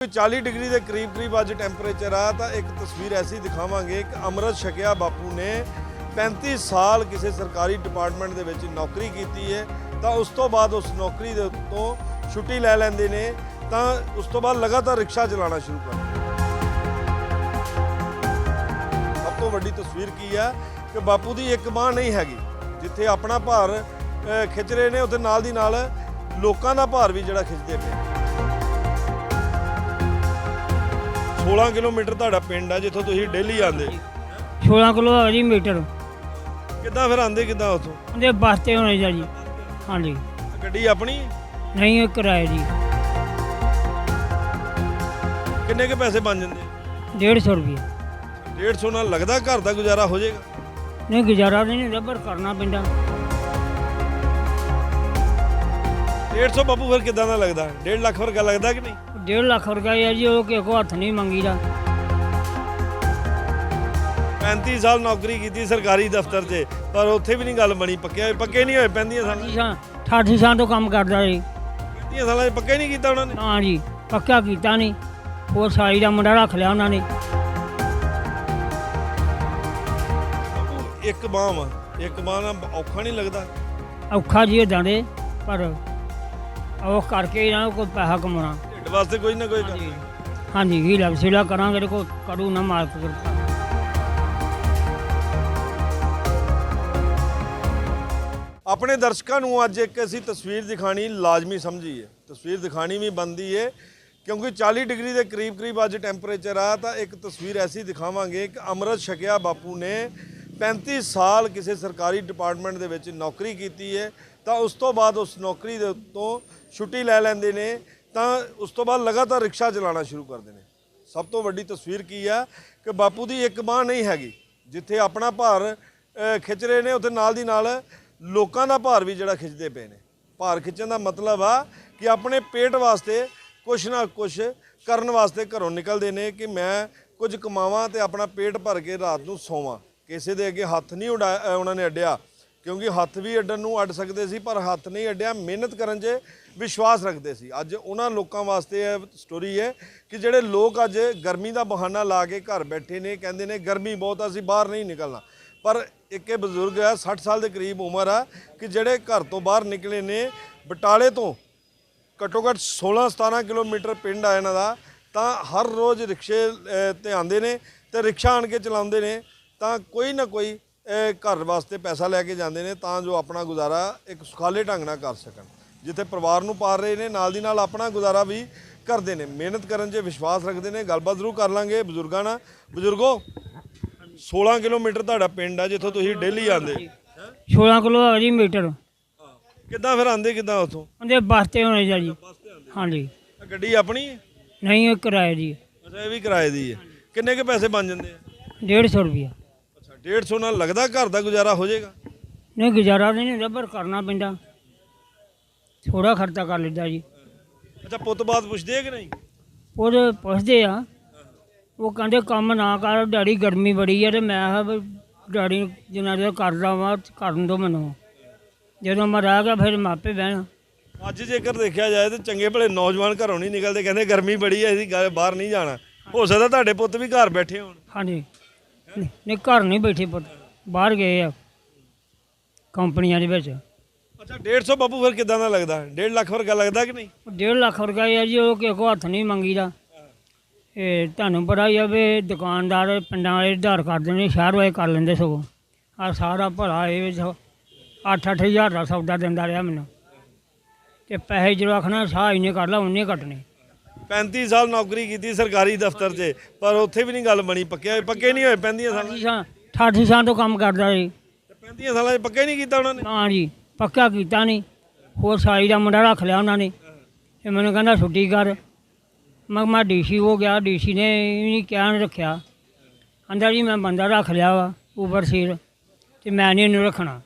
40 degree ਦੇ ਕਰੀਬ ਕਰੀਬ ਅੱਜ ਟੈਂਪਰੇਚਰ ਆ, ਤਾਂ ਇੱਕ ਤਸਵੀਰ ਐਸੀ ਦਿਖਾਵਾਂਗੇ ਕਿ ਅੰਮ੍ਰਿਤ ਛਕਿਆ ਬਾਪੂ ਨੇ 35 ਸਾਲ ਕਿਸੇ ਸਰਕਾਰੀ ਡਿਪਾਰਟਮੈਂਟ ਦੇ ਵਿੱਚ ਨੌਕਰੀ ਕੀਤੀ ਹੈ, ਤਾਂ ਉਸ ਤੋਂ ਬਾਅਦ ਉਸ ਨੌਕਰੀ ਦੇ ਉੱਤੋਂ ਛੁੱਟੀ ਲੈ ਲੈਂਦੇ ਨੇ, ਤਾਂ ਉਸ ਤੋਂ ਬਾਅਦ ਲਗਾਤਾਰ ਰਿਕਸ਼ਾ ਚਲਾਉਣਾ ਸ਼ੁਰੂ ਕਰ ਸਭ ਤੋਂ ਵੱਡੀ ਤਸਵੀਰ ਕੀ ਹੈ ਕਿ ਬਾਪੂ ਦੀ ਇੱਕ ਬਾਹ ਨਹੀਂ ਹੈਗੀ, ਜਿੱਥੇ ਆਪਣਾ ਭਾਰ ਖਿੱਚ ਰਹੇ ਨੇ, ਉਹਦੇ ਨਾਲ ਦੀ ਨਾਲ ਲੋਕਾਂ ਦਾ ਭਾਰ ਵੀ ਜਿਹੜਾ ਖਿੱਚਦੇ ਪਏ 16 ਕਿਲੋਮੀਟਰ ਤੁਹਾਡਾ ਪਿੰਡ ਆ ਜਿੱਥੋਂ ਤੁਸੀਂ ਡੇਲੀ ਆਉਂਦੇ। 16 ਕਿਲੋ ਹੈ ਜੀ ਮੀਟਰ। ਕਿੱਦਾਂ ਫਿਰ ਆਉਂਦੇ ਕਿੱਦਾਂ ਉੱਥੋਂ? ਉਹਦੇ ਬਸਤੇ ਹੋਣੇ ਜਾ ਹਾਂਜੀ। ਗੱਡੀ ਆਪਣੀ? ਨਹੀਂ ਇਹ ਕਿਰਾਏ ਜੀ ਕਿੰਨੇ ਕੇ ਪੈਸੇ ਬਣ ਜਾਂਦੇ? 150 ਰੁਪਏ। 150 ਨਾਲ ਲੱਗਦਾ ਘਰ ਦਾ ਗੁਜ਼ਾਰਾ ਹੋ ਜਾਏਗਾ? ਨਹੀਂ ਗੁਜ਼ਾਰਾ ਨਹੀਂ ਹੁੰਦਾ ਪਰ ਕਰਨਾ ਪੈਂਦਾ। 150 ਬਾਪੂ ਫਿਰ ਕਿੱਦਾਂ ਦਾ ਲੱਗਦਾ? 1.5 ਲੱਖ ਵਰਗਾ ਲੱਗਦਾ ਕਿ ਨਹੀਂ? 1.5 ਲੱਖ ਰੁਪਏ ਹੈ ਜੀ ਉਹ ਕਿਸੇ ਕੋ ਹੱਥ ਨਹੀਂ ਮੰਗੀਦਾ। 35 ਸਾਲ ਨੌਕਰੀ ਕੀਤੀ ਸਰਕਾਰੀ ਦਫ਼ਤਰ 'ਚ ਪਰ ਉੱਥੇ ਵੀ ਨਹੀਂ ਗੱਲ ਬਣੀ ਪੱਕੇ ਪੱਕੇ ਨਹੀਂ ਹੋਏ 35 ਸਾਲਾਂ 'ਚ। ਸਾਂ 88 ਸਾਲ ਤੋਂ ਕੰਮ ਕਰਦਾ ਜੀ 35 ਸਾਲਾਂ 'ਚ ਪੱਕੇ ਨਹੀਂ ਕੀਤਾ ਉਹਨਾਂ ਨੇ? ਹਾਂ ਜੀ ਪੱਕਾ ਕੀਤਾ ਨਹੀਂ। ਉਹ ਸਾਈ ਦਾ ਮੁੰਡਾ ਰੱਖ ਲਿਆ ਉਹਨਾਂ ਨੇ। ਇੱਕ ਬਾਂਹ ਇੱਕ ਬਾਂਹ ਨਾਲ ਔਖਾ ਨਹੀਂ ਲੱਗਦਾ? ਔਖਾ ਜੀ ਇਦਾਂ ਦੇ ਪਰ ਉਹ ਕਰਕੇ ਇਹਨਾਂ ਕੋਈ ਪੈਸਾ ਕਮਾਉਣਾ। ਢਿੱਡ ਵਾਸਤੇ ਕੋਈ ਨਾ ਕੋਈ ਹਾਂਜੀ। ਹਾਂਜੀ ਹੀ ਲੱਭ ਸਿਲਾ ਕਰਾਂਗੇ ਕੋ ਕਰੂ ਨਾ ਮਾਲਕ ਕਿਰਪਾ। ਆਪਣੇ ਦਰਸ਼ਕਾਂ ਨੂੰ ਅੱਜ ਇੱਕ ਅਸੀਂ ਤਸਵੀਰ ਦਿਖਾਣੀ ਲਾਜ਼ਮੀ ਸਮਝੀ ਹੈ। ਤਸਵੀਰ ਦਿਖਾਣੀ ਵੀ ਬੰਦੀ ਹੈ ਕਿਉਂਕਿ 40 ਡਿਗਰੀ ਦੇ ਕਰੀਬ ਕਰੀਬ ਅੱਜ ਟੈਂਪਰੇਚਰ ਆ ਤਾਂ ਇੱਕ ਤਸਵੀਰ ਐਸੀ ਦਿਖਾਵਾਂਗੇ ਕਿ ਅੰਮ੍ਰਿਤ ਛਕਿਆ ਬਾਪੂ ਨੇ 35 ਸਾਲ ਕਿਸੇ ਸਰਕਾਰੀ ਡਿਪਾਰਟਮੈਂਟ ਦੇ ਵਿੱਚ ਨੌਕਰੀ ਕੀਤੀ ਹੈ, ਤਾਂ ਉਸ ਤੋਂ ਬਾਅਦ ਉਸ ਨੌਕਰੀ ਦੇ ਤੋਂ ਛੁੱਟੀ ਲੈ ਲੈਂਦੇ ਨੇ, ਤਾਂ ਉਸ ਤੋਂ ਬਾਅਦ ਲਗਾਤਾਰ ਰਿਕਸ਼ਾ ਚਲਾਉਣਾ ਸ਼ੁਰੂ ਕਰਦੇ ਨੇ। ਸਭ ਤੋਂ ਵੱਡੀ ਤਸਵੀਰ ਕੀ ਆ ਕਿ ਬਾਪੂ ਦੀ ਇੱਕ ਬਾਹ ਨਹੀਂ ਹੈਗੀ, ਜਿੱਥੇ ਆਪਣਾ ਭਾਰ ਖਿੱਚ ਰਹੇ ਨੇ, ਉੱਥੇ ਨਾਲ ਦੀ ਨਾਲ ਲੋਕਾਂ ਦਾ ਭਾਰ ਵੀ ਜਿਹੜਾ ਖਿੱਚਦੇ ਪਏ ਨੇ। ਭਾਰ ਖਿੱਚਣ ਦਾ ਮਤਲਬ ਆ ਕਿ ਆਪਣੇ ਪੇਟ ਵਾਸਤੇ ਕੁਛ ਨਾ ਕੁਛ ਕਰਨ ਵਾਸਤੇ ਘਰੋਂ ਨਿਕਲਦੇ ਨੇ ਕਿ ਮੈਂ ਕੁਝ ਕਮਾਵਾਂ ਤੇ ਆਪਣਾ ਪੇਟ ਭਰ ਕੇ ਰਾਤ ਨੂੰ ਸੋਵਾਂ। ਕਿਸੇ ਦੇ ਅੱਗੇ ਹੱਥ ਨਹੀਂ ਉਡਾ ਉਹਨਾਂ ਨੇ ਅੱਡਿਆ, ਕਿਉਂਕਿ ਹੱਥ ਵੀ ਅੱਡਣ ਨੂੰ ਅੱਡ ਸਕਦੇ ਸੀ, ਪਰ ਹੱਥ ਨਹੀਂ ਅੱਡਿਆ, ਮਿਹਨਤ ਕਰਨ 'ਚ ਵਿਸ਼ਵਾਸ ਰੱਖਦੇ ਸੀ। ਅੱਜ ਉਹਨਾਂ ਲੋਕਾਂ ਵਾਸਤੇ ਇਹ ਸਟੋਰੀ ਹੈ ਕਿ ਜਿਹੜੇ ਲੋਕ ਅੱਜ ਗਰਮੀ ਦਾ ਬਹਾਨਾ ਲਾ ਕੇ ਘਰ ਬੈਠੇ ਨੇ, ਕਹਿੰਦੇ ਨੇ, ਗਰਮੀ ਬਹੁਤ ਅਸੀਂ ਬਾਹਰ ਨਹੀਂ ਨਿਕਲਣਾ। ਪਰ ਇੱਕ ਇਹ ਬਜ਼ੁਰਗ ਹੈ 60 ਸਾਲ ਦੇ ਕਰੀਬ ਉਮਰ ਆ, ਕਿ ਜਿਹੜੇ ਘਰ ਤੋਂ ਬਾਹਰ ਨਿਕਲੇ ਨੇ, ਬਟਾਲੇ ਤੋਂ ਘੱਟੋ ਘੱਟ 16 17 ਕਿਲੋਮੀਟਰ ਪਿੰਡ ਆ ਇਹਨਾਂ ਦਾ, ਤਾਂ ਹਰ ਰੋਜ਼ ਰਿਕਸ਼ੇ ਤੇ ਆਉਂਦੇ ਨੇ ਤੇ ਰਿਕਸ਼ਾ ਆਣ ਕੇ ਚਲਾਉਂਦੇ ਨੇ। ਤਾਂ ਕੋਈ ਨਾ ਕੋਈ ਘਰ ਵਾਸਤੇ ਪੈਸਾ ਲੈ ਕੇ ਜਾਂਦੇ ਨੇ ਤਾਂ ਜੋ ਆਪਣਾ ਗੁਜ਼ਾਰਾ ਇੱਕ ਸੁਖਾਲੇ ਢੰਗ ਨਾਲ ਕਰ ਸਕਣ। ਜਿੱਥੇ ਪਰਿਵਾਰ ਨੂੰ ਪਾਲ ਰਹੇ ਨੇ ਨਾਲ ਦੀ ਨਾਲ ਆਪਣਾ ਗੁਜ਼ਾਰਾ ਵੀ ਕਰਦੇ ਨੇ। ਮਿਹਨਤ ਕਰਨ 'ਚ ਵਿਸ਼ਵਾਸ ਰੱਖਦੇ ਨੇ ਗੱਲਬਾਤ ਜ਼ਰੂਰ ਕਰ ਲਾਂਗੇ ਬਜ਼ੁਰਗਾਂ ਨਾਲ। ਬਜ਼ੁਰਗੋ 16 ਕਿਲੋਮੀਟਰ ਤੁਹਾਡਾ ਪਿੰਡ ਆ ਜਿੱਥੋਂ ਤੁਸੀਂ ਡੇਲੀ ਆਉਂਦੇ। 16 ਕਿਲੋ ਹੈ ਜੀ ਮੀਟਰ। ਕਿੱਦਾਂ ਫਿਰ ਆਉਂਦੇ ਕਿੱਦਾਂ ਉੱਥੋਂ? ਉਹਦੇ ਬਸਤੇ ਹੋਣੇ ਜਾ ਜੀ ਹਾਂਜੀ। ਗੱਡੀ ਆਪਣੀ ਹੈ? ਨਹੀਂ ਕਿਰਾਏ ਜੀ ਅੱਛਾ ਇਹ ਵੀ ਕਿਰਾਏ ਦੀ ਹੈ। ਕਿੰਨੇ ਕੇ ਪੈਸੇ ਬਣ ਜਾਂਦੇ ਆ? 150 ਰੁਪਏ ਅੱਛਾ 150 ਨਾਲ ਲੱਗਦਾ ਘਰ ਦਾ ਗੁਜ਼ਾਰਾ ਹੋ ਜਾਏਗਾ? ਨਹੀਂ ਗੁਜ਼ਾਰਾ ਨਹੀਂ ਹੁੰਦਾ ਪਰ ਕਰਨਾ ਪੈਂਦਾ। ਥੋੜਾ ਖਰਚਾ ਕਰ ਲੈਂਦਾ ਜੀ। ਅੱਛਾ ਪੁੱਤ ਬਾਤ ਪੁੱਛਦੇ ਆ ਕਿ ਨਹੀਂ? ਉਹਦੇ ਪੁੱਛਦੇ ਆ। ਉਹ ਕਹਿੰਦੇ ਕੰਮ ਨਾ ਕਰ ਡੈਡੀ ਗਰਮੀ ਬੜੀ ਆ ਤੇ ਮੈਂ ਕਿਹਾ ਵੀ ਡੈਡੀ ਜਿੰਨਾ ਚਿਰ ਕਰਦਾ ਵਾਂ ਕਰਨ ਦੋ ਮੈਨੂੰ। ਜਦੋਂ ਮੈਂ ਰਹਿ ਗਿਆ ਫਿਰ ਮਾਪੇ ਬਹਿਣ। ਅੱਜ ਜੇਕਰ ਦੇਖਿਆ ਜਾਏ ਤਾਂ ਚੰਗੇ ਭਲੇ ਨੌਜਵਾਨ ਘਰੋਂ ਨਹੀਂ ਨਿਕਲਦੇ ਕਹਿੰਦੇ ਗਰਮੀ ਬੜੀ ਹੈ ਅਸੀਂ ਘਰ- ਬਾਹਰ ਨਹੀਂ ਜਾਣਾ। ਹੋ ਸਕਦਾ ਤੁਹਾਡੇ ਪੁੱਤ ਵੀ ਘਰ ਬੈਠੇ ਹੋਣ। ਹਾਂਜੀ। ਨਹੀਂ ਨਹੀਂ, ਘਰ ਨਹੀਂ ਬੈਠੇ ਪੁੱਤ ਬਾਹਰ ਗਏ ਆ ਕੰਪਨੀਆਂ ਦੇ ਵਿੱਚ। ਅੱਛਾ 150 ਬਾਪੂ ਫਿਰ ਕਿਦਾਂ ਦਾ ਲੱਗਦਾ? 1.5 ਲੱਖ ਵਰਗਾ ਲੱਗਦਾ ਕਿ ਨਹੀਂ? ਉਹ ਡੇਢ ਲੱਖ ਰੁਪਏ ਆ ਜੀ ਉਹ ਕਿਸੇ ਕੋ ਹੱਥ ਨਹੀਂ ਮੰਗੀਦਾ। ਇਹ ਤੁਹਾਨੂੰ ਪਤਾ ਹੀ ਆ ਵੀ ਦੁਕਾਨਦਾਰ ਪਿੰਡਾਂ ਵਾਲੇ ਉਧਾਰ ਕਰਦੇ ਨੇ ਸ਼ਹਿਰ ਵਾਲੇ ਕਰ ਲੈਂਦੇ ਸਗੋਂ। ਆ ਸਾਰਾ ਭਲਾ ਇਹ ਵਿੱਚ 8-8 ਹਜ਼ਾਰ ਦਾ ਸੌਦਾ ਦਿੰਦਾ ਰਿਹਾ ਮੈਨੂੰ। ਤੇ ਪੈਸੇ ਜਦੋਂ ਆਖਣਾ ਸਾਹ ਇੰਨੇ ਕਰ ਲਾ ਉਹਨੇ ਕੱਟਣੇ। 35 ਸਾਲ ਨੌਕਰੀ ਕੀਤੀ ਸਰਕਾਰੀ ਦਫ਼ਤਰ 'ਚ ਪਰ ਉੱਥੇ ਵੀ ਨਹੀਂ ਗੱਲ ਬਣੀ ਪੱਕੇ ਪੱਕੇ ਨਹੀਂ ਹੋਏ 35 ਸਾਲਾਂ 'ਚ। 88 ਸਾਲ ਤੋਂ ਕੰਮ ਕਰਦਾ ਜੀ ਤੇ 35 ਸਾਲਾਂ 'ਚ ਪੱਕੇ ਨਹੀਂ ਕੀਤਾ ਉਹਨਾਂ ਨੇ? ਨਾ ਜੀ ਪੱਕਾ ਕੀਤਾ ਨਹੀਂ। ਹੋਰ ਸਾਈ ਦਾ ਮੁੰਡਾ ਰੱਖ ਲਿਆ ਉਹਨਾਂ ਨੇ। ਤੇ ਮੈਨੂੰ ਕਹਿੰਦਾ ਛੁੱਟੀ ਕਰ। ਮੈਂ ਮੈਂ ਡੀਸੀ ਹੋ ਗਿਆ ਡੀਸੀ ਨੇ ਨਹੀਂ ਕਿਹਾ ਨਹੀਂ ਰੱਖਿਆ। ਅੰਦਰ ਜੀ ਮੈਂ ਬੰਦਾ ਰੱਖ ਲਿਆ ਵਾ ਉਬਰ ਸੀਰ ਤੇ ਮੈਂ ਨਹੀਂ ਇਹਨੂੰ ਰੱਖਣਾ।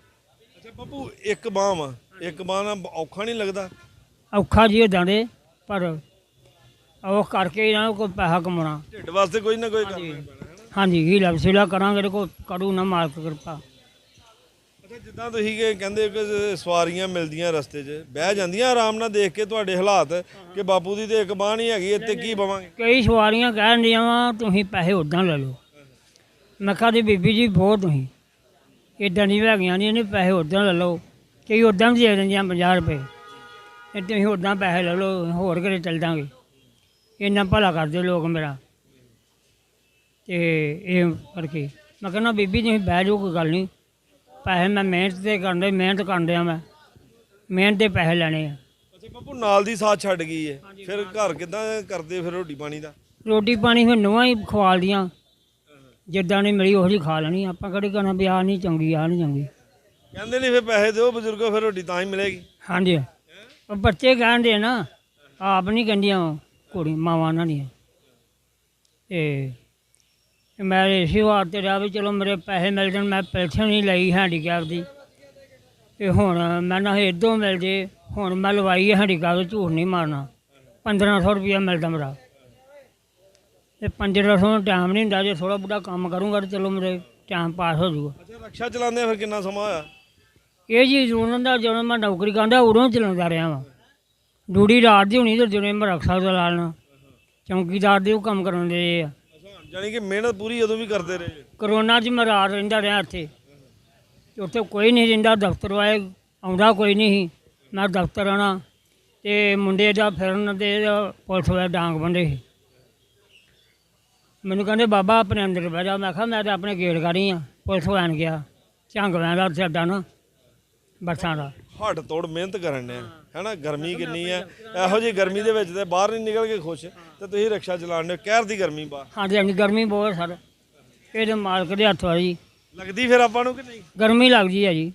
ਅੱਛਾ ਬਾਪੂ ਇੱਕ ਬਾਂਹ ਵਾ ਇੱਕ ਬਾਂਹ ਨਾਲ ਔਖਾ ਨਹੀਂ ਲੱਗਦਾ? ਔਖਾ ਜੀ ਇਦਾਂ ਦੇ ਪਰ ਉਹ ਕਰਕੇ ਇਹਨਾਂ ਕੋਈ ਪੈਸਾ ਕਮਾਉਣਾ। ਢਿੱਡ ਵਾਸਤੇ ਕੋਈ ਨਾ ਕੋਈ ਕਰਨਾ ਪੈਣਾ ਹੈ ਨਾ ਹਾਂਜੀ ਕਰਾਂਗੇ ਤੇ ਕੋ ਕਰੂ ਨਾ ਮਾਲਕ ਕਿਰਪਾ। ਅੱਛਾ ਜਿੱਦਾਂ ਤੁਸੀਂ ਕਿ ਕਹਿੰਦੇ ਕਿ ਸਵਾਰੀਆਂ ਮਿਲਦੀਆਂ ਰਸਤੇ 'ਚ ਬਹਿ ਜਾਂਦੀਆਂ ਆਰਾਮ ਨਾਲ ਦੇਖ ਕੇ ਤੁਹਾਡੇ ਹਾਲਾਤ ਕਿ ਬਾਪੂ ਦੀ ਤੇ ਇੱਕ ਬਾਹ ਨਹੀਂ ਹੈਗੀ ਇੱਥੇ ਕੀ ਬਵਾਂਗੇ? ਕਈ ਸਵਾਰੀਆਂ ਕਹਿਣ ਦੀਆਂ ਵਾ ਤੁਸੀਂ ਪੈਸੇ ਉਦਾਂ ਲੈ ਲਓ। ਮੈਂ ਕਿਹਾ ਦੀ ਬੀਬੀ ਜੀ ਬਹੁਤ ਤੁਸੀਂ। ਇਦਾਂ ਨਹੀਂ ਹੈਗੀਆਂ ਨਹੀਂ ਇਹਨੇ ਪੈਸੇ ਉਦਾਂ ਲੈ ਲਓ। ਕਈ ਉਦਾਂ ਵੀ ਦੇ ਦਿੰਦੀਆਂ 50 ਰੁਪਏ। ਤੇ ਤੁਸੀਂ ਉਦਾਂ ਪੈਸੇ ਲੈ ਲਓ ਹੋਰ ਕਿਤੇ ਚੱਲ ਜਾਾਂਗੇ। ਇੰਨਾ ਭਲਾ ਕਰਦੇ ਲੋਕ ਮੇਰਾ। ਤੇ ਇਹ ਕਰਕੇ ਮੈਂ ਕਹਿੰਦਾ ਬੀਬੀ ਤੁਸੀਂ ਬਹਿ ਜਾਓ ਕੋਈ ਗੱਲ ਨਹੀਂ। ਪੈਸੇ ਮੈਂ ਮਿਹਨਤ ਤੇ ਕਰਦੇ ਮਿਹਨਤ ਕਰਦੇ ਆ ਮੈਂ। ਮਿਹਨਤ ਦੇ ਪੈਸੇ ਲੈਣੇ ਆ। ਅੱਛਾ ਬਾਪੂ ਨਾਲ ਦੀ ਸਾਥ ਛੱਡ ਗਈ ਹੈ ਫਿਰ ਘਰ ਕਿੱਦਾਂ ਕਰਦੇ ਫਿਰ ਰੋਟੀ ਪਾਣੀ ਦਾ? ਰੋਟੀ ਪਾਣੀ ਫਿਰ ਨਵਾਂ ਹੀ ਖਵਾਲਦੀਆਂ ਜਿੱਦਾਂ ਦੀ ਮਿਲੀ ਉਹੀ ਖਾ ਲੈਣੀ ਆਪਾਂ ਕਿਹੜੀ ਕਹਿਣਾ ਵੀ ਆਹ ਨਹੀਂ ਚੰਗੀ ਆਹ ਨਹੀਂ ਚੰਗੀ। ਕਹਿੰਦੇ ਨਹੀਂ ਫਿਰ ਪੈਸੇ ਦਿਓ ਬਜ਼ੁਰਗੋ ਫਿਰ ਰੋਟੀ ਤਾਂ ਹੀ ਮਿਲੇਗੀ। ਹਾਂਜੀ। ਉਹ ਬੱਚੇ ਕਹਿੰਦੇ ਨਾ ਆਪ ਨਹੀਂ ਕਹਿੰਦੀਆਂ ਕੁੜੀ ਮਾਵਾਂ ਨਾਲ ਨਹੀਂ ਤੇ ਮੈਂ ਇਸੇ ਵਾਸਤੇ ਰਿਹਾ ਵੀ ਚਲੋ ਮੇਰੇ ਪੈਸੇ ਮਿਲ ਜਾਣ ਮੈਂ ਪੈਨਸ਼ਨ ਨਹੀਂ ਲਈ ਹੈਂਡੀਕੈਪ ਦੀ। ਤੇ ਹੁਣ ਮੈਂ ਨਾ ਇਦੋਂ ਮਿਲ ਜੇ ਹੁਣ ਮੈਂ ਲਵਾਈ ਹੈ ਹੈਂਡੀਕੈਪ ਝੂਠ ਨਹੀਂ ਮਾਰਨਾ। 1500 ਰੁਪਇਆ ਮਿਲਦਾ ਮੇਰਾ। ਤੇ 1500 ਟਾਈਮ ਨਹੀਂ ਹੁੰਦਾ ਜੇ ਥੋੜਾ ਬੁੱਢਾ ਕੰਮ ਕਰੂੰਗਾ ਤੇ ਚਲੋ ਮੇਰੇ ਟਾਈਮ ਪਾਸ ਹੋ ਜਾਊਗਾ। ਅੱਛਾ ਰਕਸ਼ਾ ਚਲਾਉਂਦੇ ਫਿਰ ਕਿੰਨਾ ਸਮਾਂ ਹੋਇਆ? ਇਹ ਜੀ ਉਹਨਾਂ ਦਾ ਜਦੋਂ ਮੈਂ ਨੌਕਰੀ ਕਰਦਾ ਉਦੋਂ ਚਲਾਉਂਦਾ ਰਿਹਾ ਵਾਂ। ਡਿਊਟੀ ਰਾਤ ਦੀ ਹੋਣੀ ਤੇ ਜਦੋਂ ਮੈਂ ਰਕਸ਼ਾ ਚਲਾ ਲੈਣਾ ਚੌਂਕੀਦਾਰ ਦੇ ਉਹ ਕੰਮ ਕਰਨ ਦੇ ਆ। ਜਾਨੀ ਕਿ ਮਿਹਨਤ ਪੂਰੀ ਉਦੋਂ ਵੀ ਕਰਦੇ ਰਹੇ। ਕਰੋਨਾ 'ਚ ਮੈਂ ਰਾਤ ਰਹਿੰਦਾ ਰਿਹਾ ਇੱਥੇ। ਉੱਥੇ ਕੋਈ ਨਹੀਂ ਰਹਿੰਦਾ ਦਫ਼ਤਰ ਵਾਲੇ ਆਉਂਦਾ ਕੋਈ ਨਹੀਂ ਮੈਂ ਦਫ਼ਤਰ ਆਣਾ ਤੇ ਮੁੰਡੇ ਦਾ ਫਿਰਨ ਦੇ ਪੁਲਿਸ ਵਾਲੇ ਡਾਂਗ ਬੰਦੇ ਸੀ। ਮੈਨੂੰ ਕਹਿੰਦੇ ਬਾਬਾ ਆਪਣੇ ਅੰਦਰ ਬਹਿ ਜਾ। ਮੈਂ ਕਿਹਾ ਮੈਂ ਤਾਂ ਆਪਣੇ ਗਾੜੀ ਆ ਪੁਲਿਸ ਵਾਲਿਆਂ ਗਿਆ। ਝੰਗ ਵੈਨ ਦਾ ਸਾਡਾ ਨਾ ਬੱਸਾਂ ਦਾ। ਹੱਡ ਤੋੜ ਮਿਹਨਤ ਕਰਨ ਨੇ ਹੈਨਾ ਗਰਮੀ ਕਿੰਨੀ ਹੈ ਇਹੋ ਜਿਹੀ ਗਰਮੀ ਦੇ ਵਿੱਚ ਤੇ ਬਾਹਰ ਨਹੀਂ ਨਿਕਲ ਕੇ ਖੁਸ਼ ਤੇ ਤੁਸੀਂ ਰਕਸ਼ਾ ਚਲਾਉਣ ਦੇ ਕਹਿਰ ਦੀ ਗਰਮੀ ਬਾਹਰ। ਹਾਂਜੀ ਹਾਂਜੀ ਗਰਮੀ ਬਹੁਤ ਸਰ। ਇਹਦੇ ਮਾਲਕ ਦੇ ਹੱਥ ਆ ਜੀ ਲੱਗਦੀ ਫਿਰ ਆਪਾਂ ਨੂੰ ਕਿ ਨਹੀਂ? ਗਰਮੀ ਲੱਗਦੀ ਹੈ ਜੀ।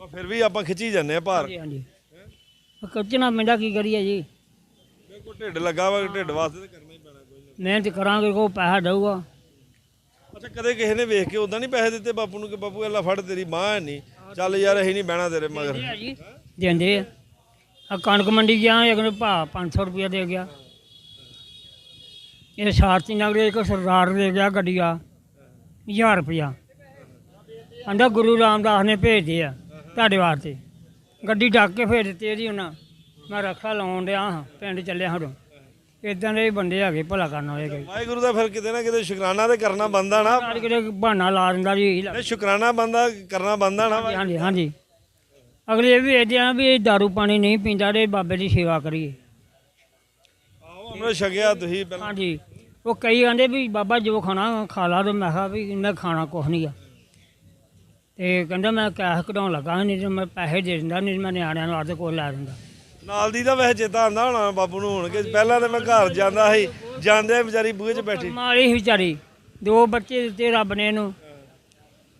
ਪਰ ਫਿਰ ਵੀ ਆਪਾਂ ਖਿੱਚੀ ਜਾਂਦੇ ਆ ਭਾਰ। ਹਾਂਜੀ ਹਾਂਜੀ। ਕੱਚਣਾ ਪੈਂਦਾ ਕੀ ਕਰੀਏ ਜੀ। ਦੇਖੋ ਢਿੱਡ ਲੱਗਾ ਵਾ ਢਿੱਡ ਵਾਸਤੇ ਤਾਂ ਕਰਨਾ ਹੀ ਪੈਣਾ ਕੋਈ ਨਾ। ਮਿਹਨਤ ਕਰਾਂਗੇ ਕੋ ਪੈਸਾ ਦਊਗਾ। ਅੱਛਾ ਕਦੇ ਕਿਸੇ ਨੇ ਵੇਖ ਕੇ ਉਦਾਂ ਨਹੀਂ ਪੈਸੇ ਦਿੱਤੇ ਬਾਪੂ ਨੂੰ ਕਿ ਬਾਪੂ ਇਹ ਲੈ ਫੜ ਤੇਰੀ ਹੈ ਨਹੀਂ ਚੱਲ ਯਾਰ, ਅਸੀਂ ਨਹੀਂ ਬਹਿਣਾ ਤੇਰੇ ਮਗਰ। ਦਿੰਦੇ ਆ ਜੀ। ਦਿੰਦੇ ਆ। ਆ ਕਣਕ ਮੰਡੀ ਗਿਆ, ਇੱਕ ਨੇ ਭਾ 500 ਰੁਪਇਆ ਦੇ ਗਿਆ। ਇਹ ਸਾਰਤੀ ਨਗਰ, ਇੱਕ ਸਰਦਾਰ ਦੇ ਗਿਆ ਗੱਡੀਆ 1000 ਰੁਪਇਆ। ਕਹਿੰਦਾ ਗੁਰੂ ਰਾਮਦਾਸ ਨੇ ਭੇਜਦੇ ਆ ਤੁਹਾਡੇ ਵਾਸਤੇ। ਗੱਡੀ ਡੱਕ ਕੇ ਭੇਜ ਦਿੱਤੀ ਇਹਦੀ ਉਹਨਾਂ। ਮੈਂ ਰੱਖਾ ਲਾਉਣ ਡਿਆ ਹਾਂ, ਪਿੰਡ ਚੱਲਿਆ ਹਾਂ ਇਦਾਂ ਦੇ ਹੀ ਬੰਦੇ ਹੈਗੇ ਭਲਾ ਕਰਨ ਵਾਲੇ ਕਈ ਵਾਹਿਗੁਰੂ ਦਾ ਫਿਰ ਕਿਤੇ ਨਾ ਕਿਤੇ ਸ਼ੁਕਰਾਨਾ ਤੇ ਕਰਨਾ ਬੰਦਾ ਨਾ। ਕਿਤੇ ਬਹਾਨਾ ਲਾ ਦਿੰਦਾ ਜੀ। ਇਹ ਸ਼ੁਕਰਾਨਾ ਬੰਦਾ ਕਰਨਾ ਬੰਦਾ ਨਾ ਹਾਂਜੀ ਹਾਂਜੀ। ਅਗਲੇ ਇਹ ਵੀ ਆ ਵੀ ਇਹ ਦਾਰੂ ਪਾਣੀ ਨਹੀਂ ਪੀਂਦਾ ਤੇ ਬਾਬੇ ਦੀ ਸੇਵਾ ਕਰੀਏ। ਆਓ ਅਮਰ ਛਕਿਆ ਤੁਸੀਂ ਪਹਿਲਾਂ। ਹਾਂਜੀ। ਉਹ ਕਈ ਕਹਿੰਦੇ ਵੀ ਬਾਬਾ ਜੋ ਖਾਣਾ ਖਾ ਲਾ ਤੇ ਮੈਂ ਕਿਹਾ ਵੀ ਮੈਂ ਖਾਣਾ ਕੁਛ ਨਹੀਂ ਆ। ਤੇ ਕਹਿੰਦਾ ਮੈਂ ਕੈਸ਼ ਕਢਾਉਣ ਲੱਗਾ ਨਹੀਂ ਤੇ ਮੈਂ ਪੈਸੇ ਦੇ ਦਿੰਦਾ ਨਹੀਂ ਤੇ ਮੈਂ ਨਿਆਣਿਆਂ ਨੂੰ ਆਦੇ ਕੋਲ ਲੈ ਦਿੰਦਾ। ਨਾਲ ਦੀ ਦਾ ਵੈਸੇ ਚੇਤਾ ਆਂਦਾ ਹੋਣਾ ਬਾਪੂ ਨੂੰ ਹੁਣ ਕਿ ਪਹਿਲਾਂ ਤਾਂ ਮੈਂ ਘਰ ਜਾਂਦਾ ਸੀ ਜਾਂਦੇ ਵਿਚਾਰੀ ਬੂਹੇ 'ਚ ਬੈਠੀ। ਵਾਲੀ ਸੀ ਵਿਚਾਰੀ ਦੋ ਬੱਚੇ ਦਿੱਤੇ ਰੱਬ ਨੇ ਇਹਨੂੰ।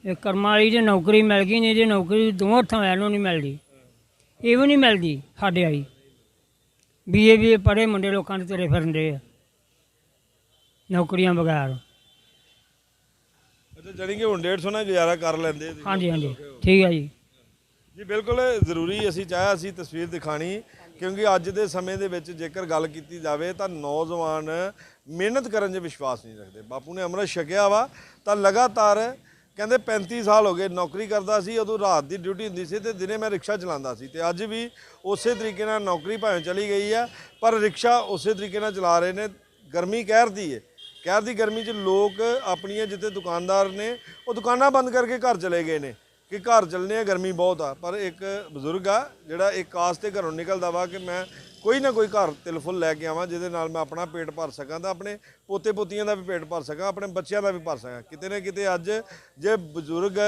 ਇਹ ਕਰਮਾਂ ਵਾਲੀ ਦੀ ਨੌਕਰੀ ਮਿਲ ਗਈ ਨਹੀਂ ਜੇ ਨੌਕਰੀ ਦੋਵਾਂ ਹੱਥਾਂ ਵਾਲਿਆਂ ਨੂੰ ਨਹੀਂ ਮਿਲਦੀ। ਇਹ ਵੀ ਨਹੀਂ ਮਿਲਦੀ ਸਾਡੇ ਆਈ ਬੀਏ ਵੀ ਪੜ੍ਹੇ ਮੁੰਡੇ ਲੋਕਾਂ ਦੇ ਤੁਰੇ ਫਿਰਦੇ ਆ ਨੌਕਰੀਆਂ ਬਗੈਰ। ਅੱਛਾ ਜਾਣੀ ਕਿ ਹੁਣ 150 ਨਾਲ ਗੁਜ਼ਾਰਾ ਕਰ ਲੈਂਦੇ। ਹਾਂਜੀ ਹਾਂਜੀ ਠੀਕ ਹੈ ਜੀ। ਜੀ, ਬਿਲਕੁਲ ਜ਼ਰੂਰੀ ਅਸੀਂ ਚਾਹਿਆ ਸੀ ਤਸਵੀਰ ਦਿਖਾਣੀ, ਕਿਉਂਕਿ ਅੱਜ ਦੇ ਸਮੇਂ ਦੇ ਵਿੱਚ ਜੇਕਰ ਗੱਲ ਕੀਤੀ ਜਾਵੇ ਤਾਂ ਨੌਜਵਾਨ ਮਿਹਨਤ ਕਰਨ 'ਚ ਵਿਸ਼ਵਾਸ ਨਹੀਂ ਰੱਖਦੇ। ਬਾਪੂ ਨੇ ਅੰਮ੍ਰਿਤ ਛਕਿਆ ਵਾ, ਤਾਂ ਲਗਾਤਾਰ ਕਹਿੰਦੇ 35 ਸਾਲ ਹੋ ਗਏ ਨੌਕਰੀ ਕਰਦਾ ਸੀ, ਉਦੋਂ ਰਾਤ ਦੀ ਡਿਊਟੀ ਹੁੰਦੀ ਸੀ ਤੇ ਦਿਨੇ ਮੈਂ ਰਿਕਸ਼ਾ ਚਲਾਉਂਦਾ ਸੀ ਤੇ ਅੱਜ ਵੀ ਉਸੇ ਤਰੀਕੇ ਨਾਲ ਨੌਕਰੀ ਭਾਵੇਂ ਚਲੀ ਗਈ ਆ, ਪਰ ਰਿਕਸ਼ਾ ਉਸੇ ਤਰੀਕੇ ਨਾਲ ਚਲਾ ਰਹੇ ਨੇ। ਗਰਮੀ ਕਹਿਰ ਦੀ ਹੈ ਕਹਿਰ ਦੀ ਗਰਮੀ 'ਚ ਲੋਕ ਆਪਣੀਆਂ ਜਿੱਥੇ ਦੁਕਾਨਦਾਰ ਨੇ, ਉਹ ਦੁਕਾਨਾਂ ਬੰਦ ਕਰਕੇ ਘਰ ਚਲੇ ਗਏ ਨੇ। ਕਿ ਘਰ ਚੱਲਨੇ ਆ, ਗਰਮੀ ਬਹੁਤ ਆ। ਪਰ ਇੱਕ ਬਜ਼ੁਰਗ ਆ, ਜਿਹੜਾ ਇੱਕ ਆਸ ਤੇ ਘਰੋਂ ਨਿਕਲਦਾ ਵਾ ਕਿ ਮੈਂ ਕੋਈ ਨਾ ਕੋਈ ਘਰ ਤਿਲ ਫੁੱਲ ਲੈ ਕੇ ਆਵਾਂ, ਜਿਹਦੇ ਨਾਲ ਮੈਂ ਆਪਣਾ ਪੇਟ ਭਰ ਸਕਾਂ ਤਾਂ ਆਪਣੇ ਪੋਤੇ ਪੋਤੀਆਂ ਦਾ ਵੀ ਪੇਟ ਭਰ ਸਕਾਂ, ਆਪਣੇ ਬੱਚਿਆਂ ਦਾ ਵੀ ਭਰ ਸਕਾਂ। ਕਿਤੇ ਨਾ ਕਿਤੇ ਅੱਜ ਜੇ ਬਜ਼ੁਰਗ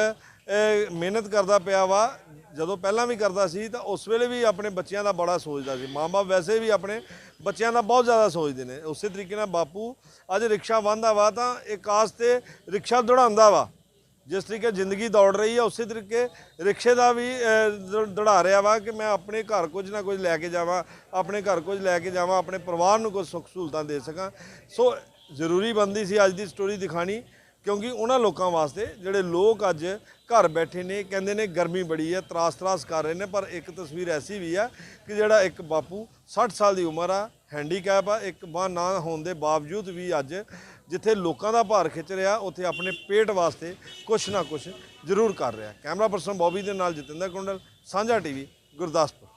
ਮਿਹਨਤ ਕਰਦਾ ਪਿਆ ਵਾ, ਜਦੋਂ ਪਹਿਲਾਂ ਵੀ ਕਰਦਾ ਸੀ, ਤਾਂ ਉਸ ਵੇਲੇ ਵੀ ਆਪਣੇ ਬੱਚਿਆਂ ਦਾ ਬੜਾ ਸੋਚਦਾ ਸੀ। ਮਾਂ-ਬਾਪ ਵੈਸੇ ਵੀ ਆਪਣੇ ਬੱਚਿਆਂ ਦਾ ਬਹੁਤ ਜ਼ਿਆਦਾ ਸੋਚਦੇ ਨੇ। ਉਸੇ ਤਰੀਕੇ ਨਾਲ ਬਾਪੂ ਅੱਜ ਰਿਕਸ਼ਾ ਵਾਹੁੰਦਾ ਵਾ, ਤਾਂ ਇੱਕ ਆਸ ਤੇ ਰਿਕਸ਼ਾ ਦੌੜਾਉਂਦਾ ਵਾ। ਜਿਸ ਤਰੀਕੇ ਜ਼ਿੰਦਗੀ ਦੌੜ ਰਹੀ ਹੈ ਉਸੇ ਤਰੀਕੇ ਰਿਕਸ਼ੇ ਦਾ ਵੀ ਦੜਾ ਰਿਹਾ ਵਾ ਕਿ ਮੈਂ ਆਪਣੇ ਘਰ ਕੁਝ ਨਾ ਕੁਝ ਲੈ ਕੇ ਜਾਵਾਂ, ਆਪਣੇ ਘਰ ਕੁਝ ਲੈ ਕੇ ਜਾਵਾਂ, ਆਪਣੇ ਪਰਿਵਾਰ ਨੂੰ ਕੁਝ ਸੁੱਖ ਸਹੂਲਤਾਂ ਦੇ ਸਕਾਂ। ਸੋ ਜ਼ਰੂਰੀ ਬੰਦੀ ਸੀ ਅੱਜ ਦੀ ਸਟੋਰੀ ਦਿਖਾਣੀ, ਕਿਉਂਕਿ ਉਹਨਾਂ ਲੋਕਾਂ ਵਾਸਤੇ ਜਿਹੜੇ ਲੋਕ ਅੱਜ ਘਰ ਬੈਠੇ ਨੇ, ਕਹਿੰਦੇ ਨੇ ਗਰਮੀ ਬੜੀ ਹੈ ਤਰਾਸ ਤਰਾਸ ਕਰ ਰਹੇ ਨੇ, ਪਰ ਇੱਕ ਤਸਵੀਰ ਐਸੀ ਵੀ ਆ ਕਿ ਜਿਹੜਾ ਇੱਕ ਬਾਪੂ 60 ਸਾਲ ਦੀ ਉਮਰ ਆ ਹੈਂਡੀਕੈਪ ਆ, ਇੱਕ ਬਾਂਹ ਨਾ ਹੋਣ ਦੇ ਬਾਵਜੂਦ ਵੀ ਅੱਜ ਜਿੱਥੇ ਲੋਕਾਂ ਦਾ ਭਾਰ ਖਿੱਚ ਰਿਹਾ, ਉੱਥੇ ਆਪਣੇ ਪੇਟ ਵਾਸਤੇ ਕੁਛ ਨਾ ਕੁਛ ਜ਼ਰੂਰ ਕਰ ਰਿਹਾ। ਕੈਮਰਾ ਪਰਸਨ ਬੌਬੀ ਦੇ ਨਾਲ ਜਤਿੰਦਰ ਕੁੰਡਲ, ਸਾਂਝਾ ਟੀਵੀ, ਗੁਰਦਾਸਪੁਰ।